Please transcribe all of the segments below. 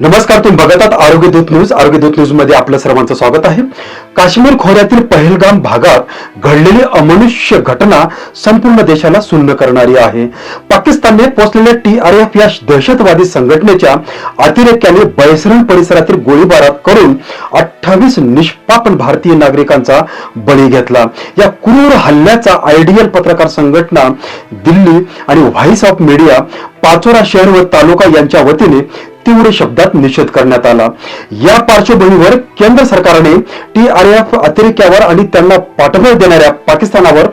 नमस्कार तुम्ही बघत आहात आरोग्य दूत न्यूज. आरोग्य दूत न्यूजमध्ये आपलं सर्वांचं स्वागत आहे. काश्मीर खोऱ्यातील पहलगाम भागात घडलेली अमनुष्य घटना संपूर्ण देशाला सुन्न करणारी आहे. पाकिस्तानने पोचलेल्या टी आर एफ या दहशतवादी संघटनेच्या अतिरेक्याने बैसरण परिसरातील गोळीबारात करून अठ्ठावीस निष्पापन भारतीय नागरिकांचा बळी घेतला. या क्रूर हल्ल्याचा आयडियल पत्रकार संघटना दिल्ली आणि व्हाईस ऑफ मीडिया पाचोरा शहर व तालुका यांच्या वतीने तीव्र शब्दात निषेध करण्यात आला. या पार्श्वभूमीवर केंद्र सरकारने टी आर एफ अतिरेक्यावर आणि त्यांना पाठबळ देणाऱ्या पाकिस्तानावर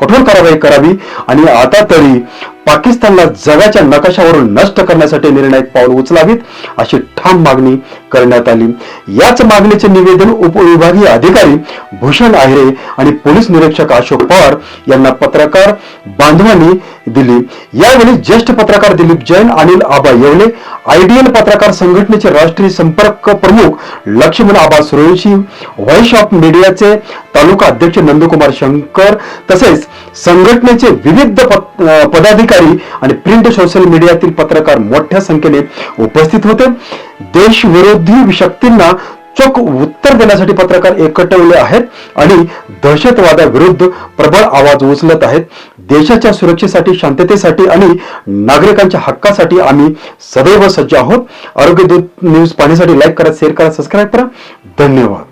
कठोर कारवाई करावी. आणि आता तरी पाकिस्तानला जगाच्या नकाशावरून नष्ट करण्यासाठी निर्णायक पाऊल उचलावीत अशी ठाम मागणी करण्यात आली. याच मागणीचे निवेदन उपविभागीय अधिकारी भूषण आहिरे आणि पोलीस निरीक्षक अशोक पवार यांना पत्रकार बांधवांनी दिली. यावेळी ज्येष्ठ पत्रकार दिलीप जैन अनिल आबा येवले आयडीएल पत्रकार संघटनेचे राष्ट्रीय संपर्क प्रमुख लक्ष्मण आबा सुरवंशी व्हॉइस ऑफ मीडियाचे तालुका अध्यक्ष नंदकुमार शंकर तसेच संघटनेचे विविध पद- अधिकारी आणि प्रिंट सोशल मीडियातील पत्रकार मोठ्या संख्येने उपस्थित होते. देशविरोधी शक्तींना चोख उत्तर देण्यासाठी पत्रकार एकटवले आहेत आणि दहशतवादाविरुद्ध प्रबळ आवाज उचलत आहेत. देशाच्या सुरक्षेसाठी शांततेसाठी आणि नागरिकांच्या हक्कासाठी आम्ही सदैव सज्ज आहोत. आरोग्य दूत न्यूज पाहण्यासाठी लाईक करा शेअर करा सबस्क्राईब करा. धन्यवाद.